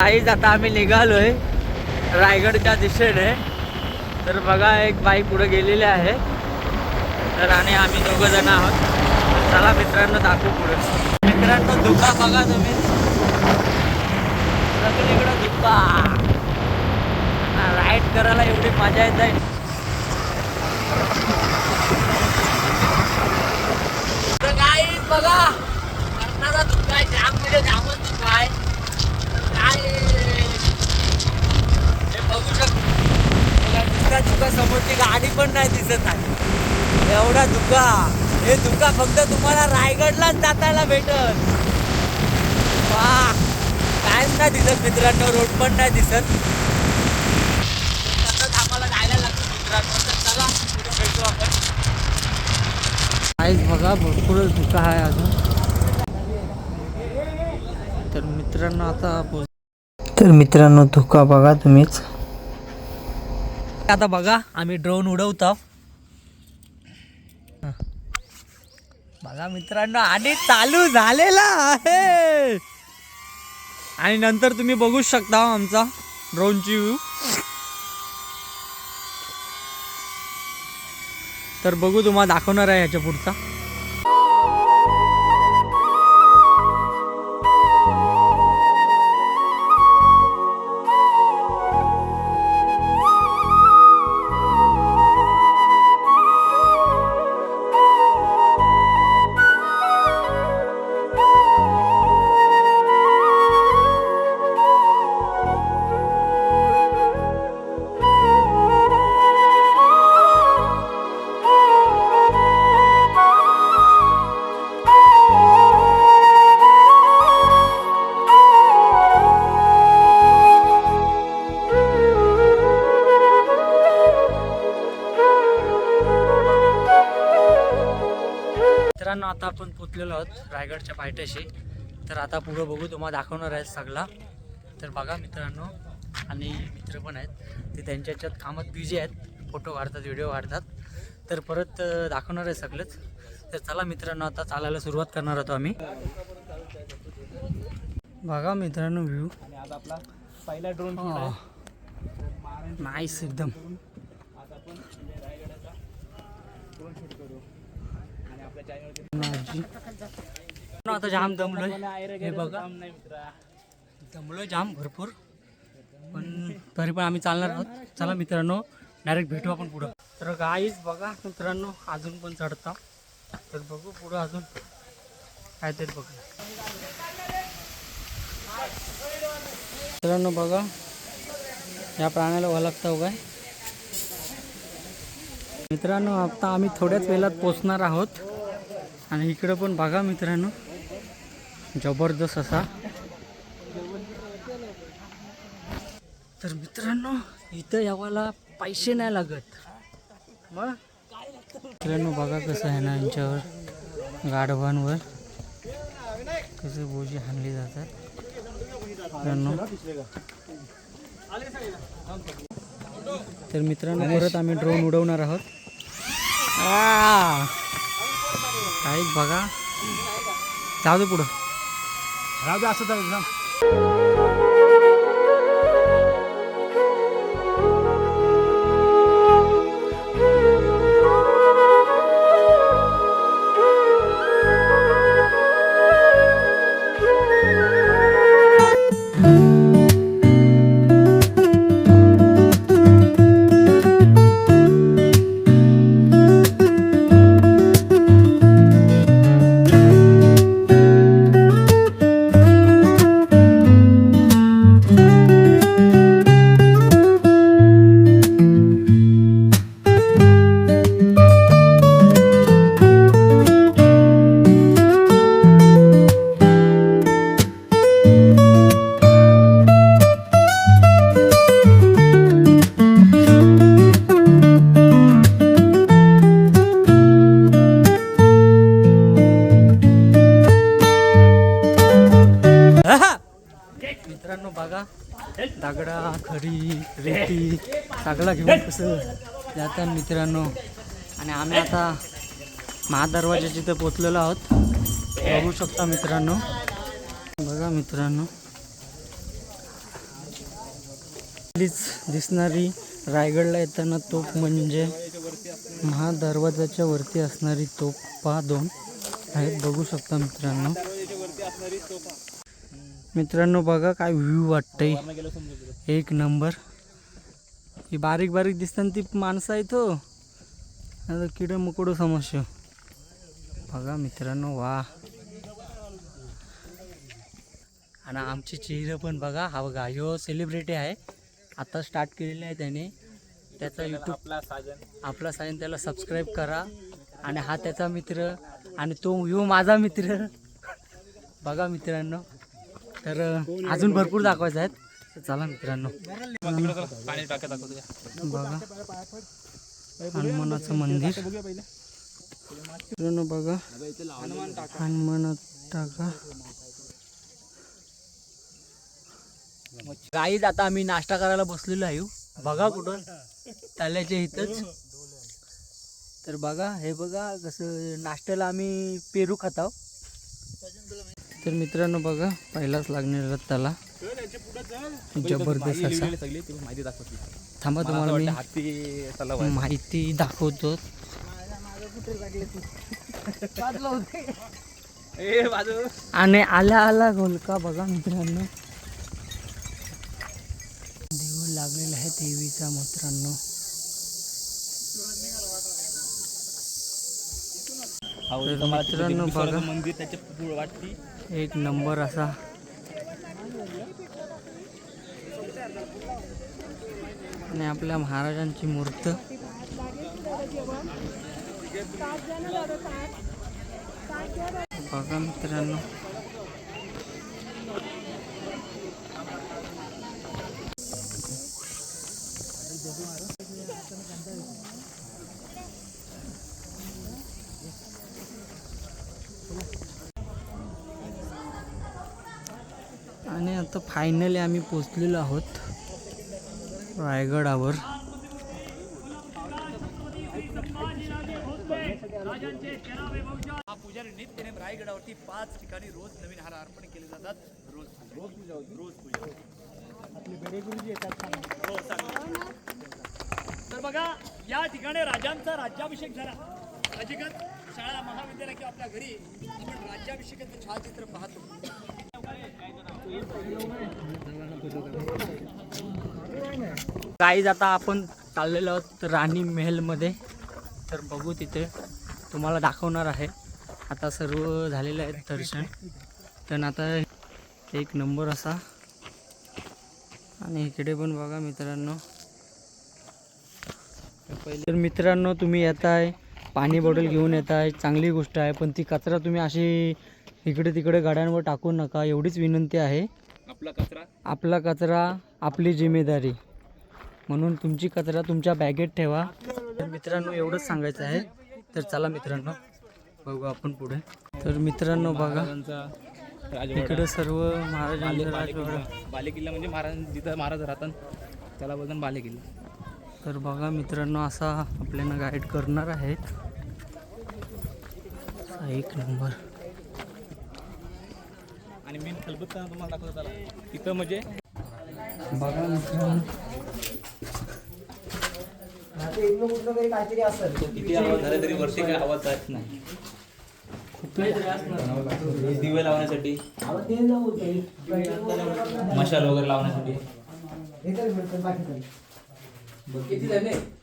काहीच आता आम्ही निघालोय रायगडच्या दिशेने. तर बघा एक बाईक पुढे गेलेली आहे. तर आणि आम्ही दोघं जण आहोत. चला मित्रांनो दाखवू पुढे. मित्रांनो धुका बघा तुम्ही. सगळीकडे धुका. राईड करायला एवढी मजा येत आहे. तर बघा धुका आहे. जाम म्हणजे जामच धुका आहे. काय बघू दुसऱ्या समोरची गाडी पण नाही दिसत आहे. एवढा धुका. हे धुका फक्त तुम्हाला रायगडलाच जाताना भेटल. वा कायच नाही दिसत मित्रांनो. रोड पण नाही दिसत. तसंच आम्हाला जायला लागतं मित्रांनो. तर चला पुढे भेटू आपण. काहीच बघा भरपूरच धुका आहे अजून. तर मित्रांनो आता तर मित्रांनो धोका बघा तुम्हीच. आता बघा आम्ही ड्रोन उडवतो. बघा मित्रांनो आणि चालू झालेला आहे. आणि नंतर तुम्ही बघू शकता हो आमचा ड्रोनची व्ह्यू तर बघू तुम्हाला दाखवणार आहे याच्या पुढचा. आता आपण पोचलेलो आहोत रायगडच्या पायथ्याशी. तर आता पुढं बघू तुम्हाला दाखवणार आहे सगळा. तर बघा मित्रांनो आणि मित्र पण आहेत. ते त्यांच्या याच्यात कामात बिझी आहेत. फोटो काढतात व्हिडिओ काढतात. तर परत दाखवणार आहे सगळंच. तर चला मित्रांनो आता चालायला सुरुवात करणार होतो आम्ही. बघा मित्रांनो व्ह्यू आणि आज आपला पहिला ड्रोन नाईस एकदम आज आपण म्हणजे रायगडाचा ड्रोन शूट करू आणि आपल्या चॅनलवरती माझी आता जाम दमलोय. हे बघा. दमलोय जाम भरपूर. पण तरी पण आम्ही चालणार आहोत. चला मित्रांनो डायरेक्ट भेटू आपण पुढं. तर गाईच बघा मित्रांनो अजून पण चढता. तर बघू पुढं अजून काय काहीतरी बघू. मित्रांनो बघा. या प्राण्याला ओळखता उगाय. मित्रांनो आता आम्ही थोड्याच वेळात पोचणार आहोत. आणि इकडं पण बघा मित्रांनो जबरदस्त असा. तर मित्रांनो इथं यावाला पैसे नाही लागत. मग? मित्रांनो बघा कसं आहे ना यांच्यावर गाढवांवर. कसे बोजी हाणली जातात. मित्रांनो. तर मित्रांनो परत आम्ही ड्रोन उडवणार आहोत. आ! काहीच बघा जाऊ दे पुढं राहू दे असं तर बघा. दगडा खडी रेती सगळा घेऊन कसं जातात मित्रांनो. आणि आम्ही आता महादरवाजा इथं पोचलेलो आहोत. बघू शकता मित्रांनो. बघा मित्रांनो. पहिलीच दिसणारी रायगडला येताना तोफ म्हणजे महादरवाजाच्या वरती असणारी तोफ पहा दोन. आहेत बघू शकता मित्रांनो. मित्रांनो बघा काय व्ह्यू वाटतंय. एक नंबर ही बारीक बारीक दिसताना ती माणसं आहेत हो. किड मुकडो समस्या बघा मित्रांनो वा. आणि आमची चेहरे पण बघा. हा बघा ह्यो सेलिब्रिटी आहे. आता स्टार्ट केलेला आहे त्याने. त्याचा यूट्यूब आपला साजन. आपला सायन त्याला सबस्क्राईब करा. आणि हा त्याचा मित्र. आणि तो ह्यो माझा मित्र. बघा मित्रांनो. तर अजून भरपूर दाखवायचं आहेत. तर चला मित्रांनो. बघा. हनुमानाचं मंदिर. मित्रांनो बघा. हनुमान टाका. गाईज आता आम्ही नाश्ता करायला बसलेलो आहे. बघा कुठं ताल्याच्या इथंच. तर बघा हे बघा कसं नाश्त्याला आम्ही पेरू खाताव तर मित्रांनो बघा पहिलाच लागणारा त्याला जबरदस्त असा. थांबा तुम्हाला मी माहिती दाखवतो. आणि आल्या आला गोलका बघा मित्रांनो. देऊळ लागलेला आहे देवीचा मित्रांनो. मित्रांनो बघा. मंदिर त्याच्या वाटती. एक नंबर असा. आणि आपल्या महाराजांची मूर्त. बघा मित्रांनो. आता फायनली आम्ही पोचलेलो आहोत रायगडावर. हा पुजारी नित्याने रायगडावरती पाच ठिकाणी रोज नवीन हार अर्पण केले जातात. रोज रोज पूजा रोज पूजा येतात तर बघा या ठिकाणी राजांचा राज्याभिषेक झाला. अजिगत शाळा महाविद्यालय किंवा आपल्या घरी आपण राज्याभिषेकाचं छायाचित्र पाहतो. गाईज आता आपण चाललेलो आहोत राणी महलमध्ये. तर बघू तिथे. तुम्हाला दाखवणार आहे. आता सर्व झालेलं आहे दर्शन. तर आता एक नंबर असा. आणि इकडे पण बघा मित्रांनो. तर मित्रांनो तुम्ही येताय. पाणी बॉटल घेऊन येताय चांगली गोष्ट आहे पण ती कचरा तुम्ही अशी इकडे तिकडे गाड्यांवर टाकू नका एवढीच विनंती आहे. आपला कचरा? आपला कचरा आपली जिम्मेदारी. म्हणून तुमची कचरा तुमच्या बॅगेत ठेवा. तर मित्रांनो एवढंच सांगायचं आहे. तर चला मित्रांनो बघू आपण पुढे. तर मित्रांनो बघा. इकडे सर्व महाराजांचं बाले किल्ला म्हणजे महाराज जिथं महाराज राहतात. त्याला बोलतात बाले किल्ला तर बघा मित्रांनो असा आपल्याला गाईड करणार आहेत. एक नंबर. आणि मेन खलबत्ता तुम्हाला दाखवतो त्याला? तिथं म्हणजे? बघा मित्रांनो. किती आवाज झाले तरी वरती काही आवाज जात नाही. दिवे लावण्यासाठी. मशाल वगैरे लावण्यासाठी.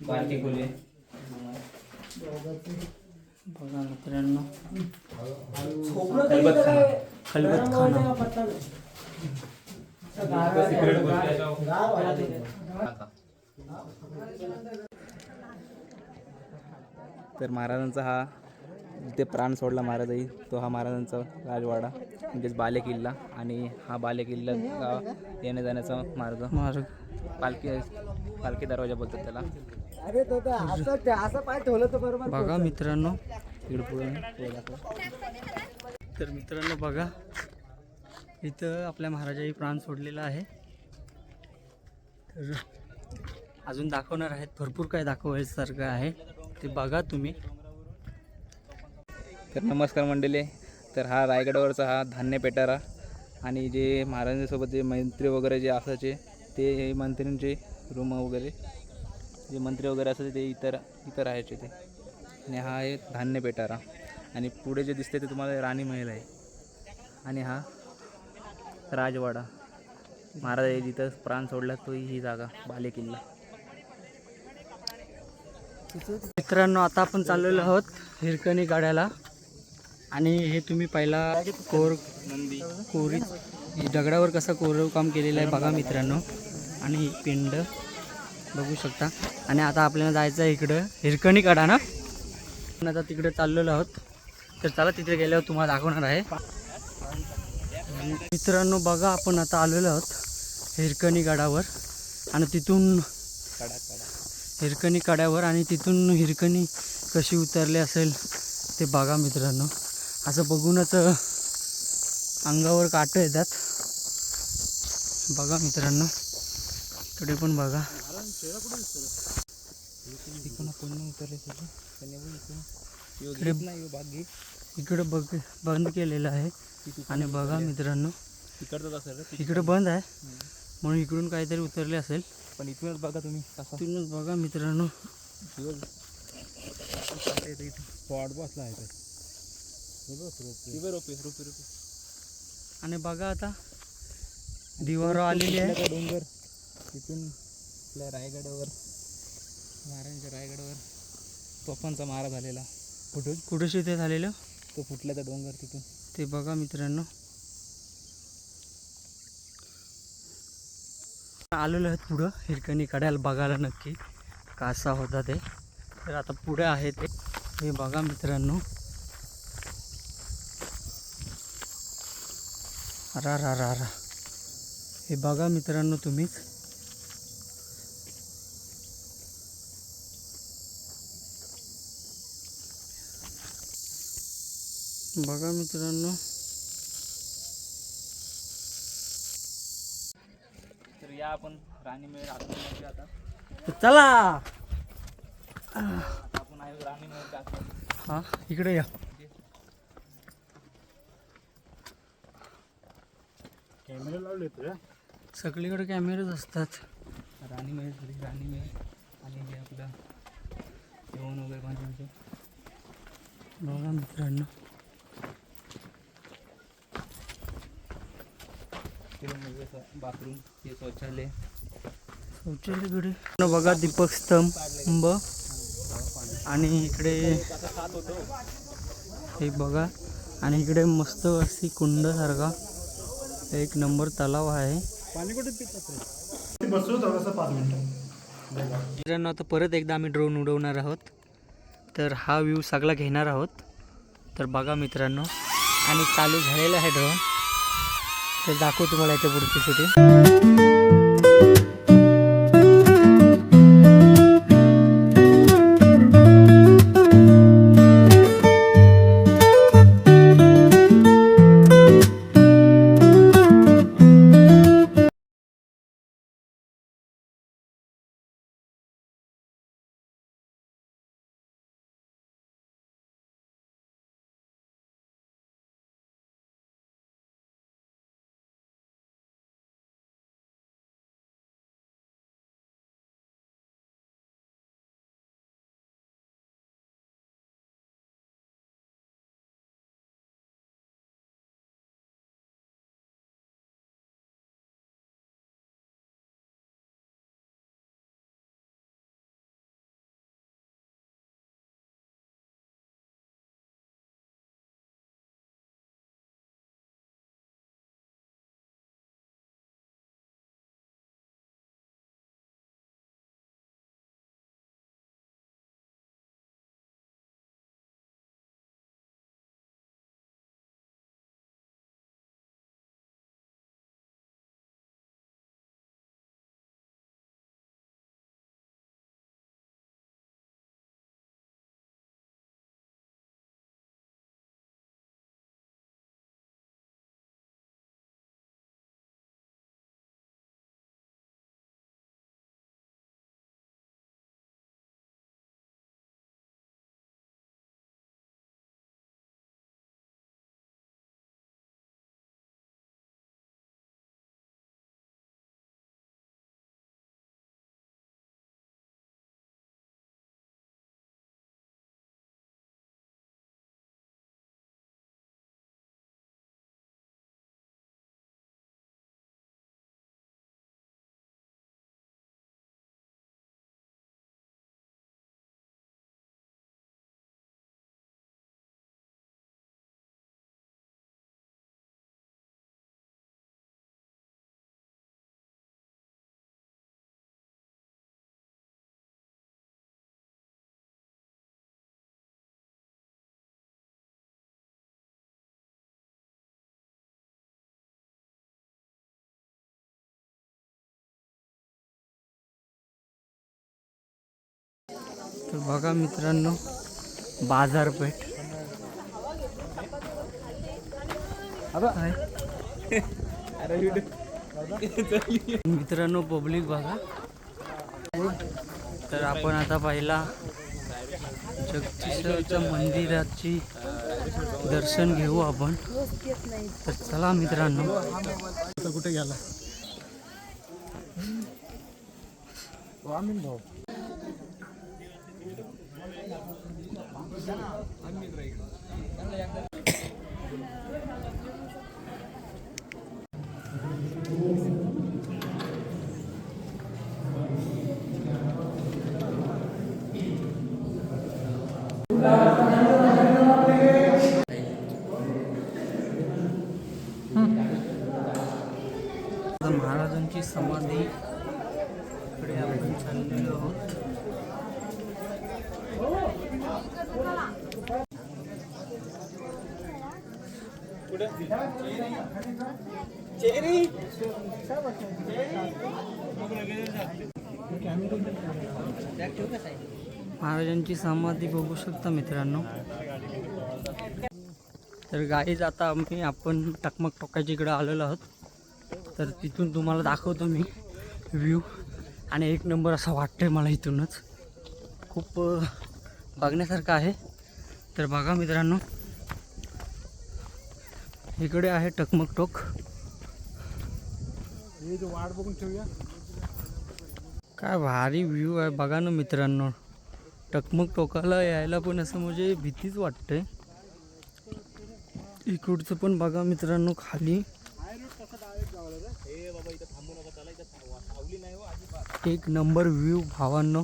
बारकी खोली. बघा मित्रांनो खलबत खाना. खाना तर महाराजांचा हा जिथे प्राण सोडला महाराजाई तो हा महाराजांचा राजवाडा म्हणजेच बाले किल्ला आणि हा बाले किल्ला येण्या जाण्याचा मार्ग मार्ग. पालखी पालखी दरवाजा बोलतात त्याला. बघा मित्रांनो इकडे पुढे. तर मित्रांनो. बघा इथं आपल्या महाराजाही प्राण सोडलेला आहे. तर अजून दाखवणार आहेत भरपूर काय दाखवायसारखं आहे. ते बघा तुम्ही. तर नमस्कार मंडळी. तर हा रायगडावरचा हा धान्य पेटारा आणि जे महाराजांसोबत जे मंत्री वगैरे जे असायचे ते मंत्र्यांचे रूम वगैरे. जे मंत्री वगैरे असायचे ते इतर इतर राहायचे ते आणि हा आहे धान्य पेटारा. आणि पुढे जे दिसते ते तुम्हाला राणी महल आहे. आणि हा राजवाडा. महाराज जिथं प्राण सोडला तो ही जागा बाले किल्ला मित्रांनो आता आपण चाललेलो आहोत हिरकणी गाड्याला. आणि हे तुम्ही पहिला कोर नंदी कोरी दगडावर कसं कोरीव काम केलेलं आहे बघा मित्रांनो. आणि पिंड. बघू शकता. आणि आता आपल्याला जायचं आहे इकडं हिरकणी कडा ना आता तिकडे चाललेलो आहोत. तर चला तिथे गेल्यावर तुम्हाला दाखवणार आहे. मित्रांनो बघा आपण आता आलेलो आहोत हिरकणी गडावर आणि तिथून हिरकणी कड्यावर आणि तिथून हिरकणी कशी उतरली असेल ते बघा मित्रांनो. असं बघूनच अंगावर काटं येतात. बघा मित्रांनो. इकडे पण बघा. तिकडून पुन्हा उतरले इकडून. इकडे इकडे बघ बंद केलेलं आहे. आणि बघा मित्रांनो असेल रे? इकडे बंद आहे. म्हणून इकडून काहीतरी उतरले असेल. पण इथूनच बघा तुम्ही कसा. तिथूनच बघा मित्रांनो. स्पॉट बसला आहे आणि बघा आता दिवारो आलेली आहे. डोंगर? तिथून आपल्या रायगडावर महाराजांच्या रायगडावर. तोफांचा मारा झालेला. कुठं कुठं शिथे झालेलं? तो फुटल्याचा डोंगर तिथून. ते बघा मित्रांनो. आलेलो आहेत पुढं. हिरकणी कड्याला बघायला नक्की कसा होता ते. तर आता पुढे आहे ते. हे बघा मित्रांनो. रा रा रा रा. हे बघा मित्रांनो तुम्हीच. बघा मित्रांनो. तर या आपण राणी मेळ आतमध्ये आता. चला. आता आपण आहे राणी मेळ हा इकडे या. कॅमेरा लावले तर सगळीकडे कॅमेरेच असतात. राणी मेळ थोडी राणी मेळ आणि हे आपलं जेवण वगैरे बनवायचं. बघा मित्रांनो ते बाथरूम हे शौचालय शौचालयाकडे बघा दीपक स्तंभ. आणि इकडे हे बघा. आणि इकडे मस्त अशी कुंड सारखा. एक नंबर तलाव आहे. मित्रांनो आता परत एकदा आम्ही ड्रोन उडवणार आहोत. तर हा व्ह्यू सगळा घेणार आहोत. तर बघा मित्रांनो. आणि चालू झालेला आहे ड्रोन तर दाखवू तुम्हाला याच्या पुढची शूटिंग बघा मित्रांनो बाजारपेठ. आहे. मित्रांनो पब्लिक बघा. तर आपण आता पहिला जगदीश्वरच्या मंदिराची दर्शन घेऊ आपण. तर चला मित्रांनो. कुठे गेला? महाराजांची समाधी इकडे आपण चाललेलो आहोत. महाराजांची समाधी बघू शकता मित्रांनो. तर गाईज आता आम्ही आपण टकमक टोकाच्या इकडे आलेलो आहोत. तर तिथून तुम्हाला दाखवतो मी व्ह्यू आणि एक नंबर असा वाटतंय मला इथूनच. खूप बघण्यासारखं आहे. तर बघा मित्रांनो. इकडे आहे टकमक टोक. वाट बघून ठेवूया काय भारी व्ह्यू आहे बघा ना मित्रांनो. टकमक टोकाला यायला पण असं म्हणजे भीतीच वाटते इकडचं पण बघा मित्रांनो खाली. एक नंबर व्ह्यू भावांनो.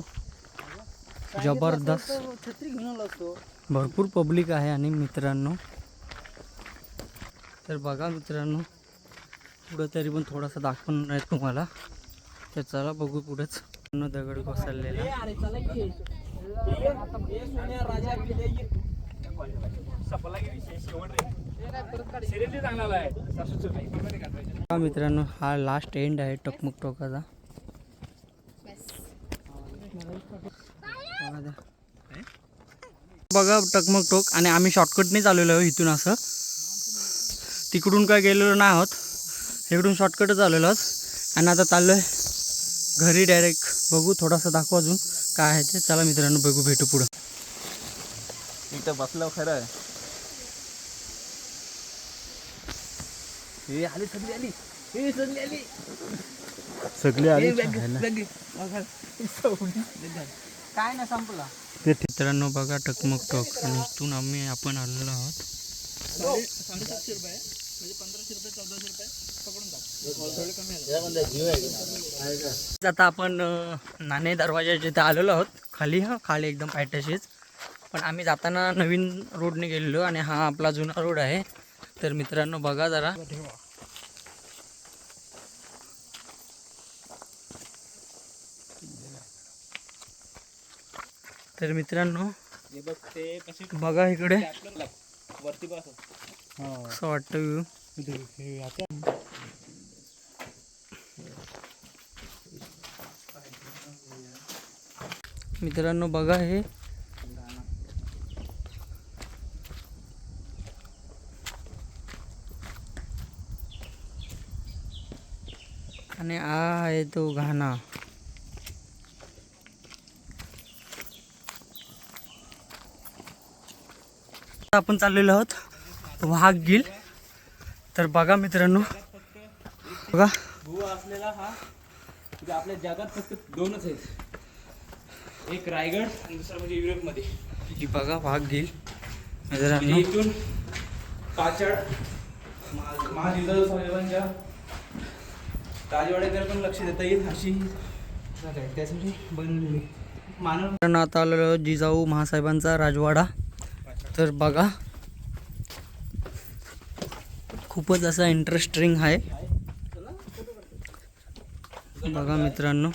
जबरदस्त. छत्री घेऊन भरपूर पब्लिक आहे आणि मित्रांनो. तर बघा मित्रांनो पुढं तरी पण थोडासा दाखवणार आहे तुम्हाला. तर चला बघू पुढेच. दगड कोसळलेला. हा मित्रांनो हा लास्ट एंड आहे टकमक टोकाचा. बघा टकमक टोक आणि आम्ही शॉर्टकटने आलेलो आहोत इथून असं. तिकडून काय गेलेलो नाही आहोत. इकडून शॉर्टकटच आलेलो आहोत. आणि आता चाललो आहे घरी डायरेक्ट बघू थोडासा दाखवा अजून. काय आहे ते? चला मित्रांनो बघू भेटू पुढं. इथं बसलं खरं. हे आली सगळी आली. हे सगळी आली. सगळे काय ना संपला. मित्रांनो बघा टकमक टोक आणि इथून आम्ही आपण आलेलो आहोत. आता आपण नाणे दरवाजाच्या इथे आलेलो आहोत. खाली हा खाली एकदम पायथ्याशीच पण आम्ही जाताना नवीन रोडने गेलेलो आणि हा आपला जुना रोड आहे. तर मित्रांनो बघा जरा. तर मित्रांनो बघ इकडे. वरती असं वाटतं व्ह्यू मित्रांनो बघा हे. आणि आ आहे तो घाणा. आपण चाललेलो आहोत. वाघ गिल. तर बघा मित्रांनो. बघा. असलेला हा म्हणजे आपल्या जगात फक्त दोनच आहेत एक रायगड आणि दुसरा म्हणजे युरोपमध्ये. ही बघा वाघ गिल. आणि मित्रांनो इथून काचड महा- महाजिजाऊ साहेबांच्या राजवाड्याकडे पण लक्ष देता येईल अशी. त्यासाठी बनलेली मानव आता आलेलो जिजाऊ महासाहेबांचा राजवाडा. तर बघा. खूपच असा इंटरेस्टिंग आहे. बघा मित्रांनो.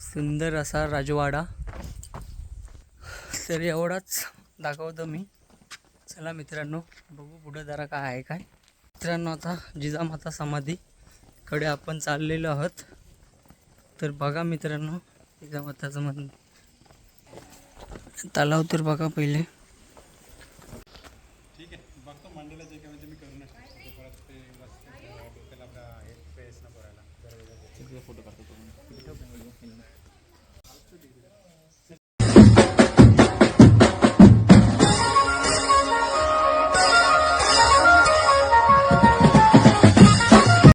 सुंदर असा राजवाडा. तर एवढाच दाखवतो मी. चला मित्रांनो बघू पुढे जरा काय आहे काय. मित्रांनो आता जिजामाता समाधीकडे आपण चाललेलो आहोत. तर बघा मित्रांनो जिजामाताचं मंदिर. तलाव तर बघा पहिले.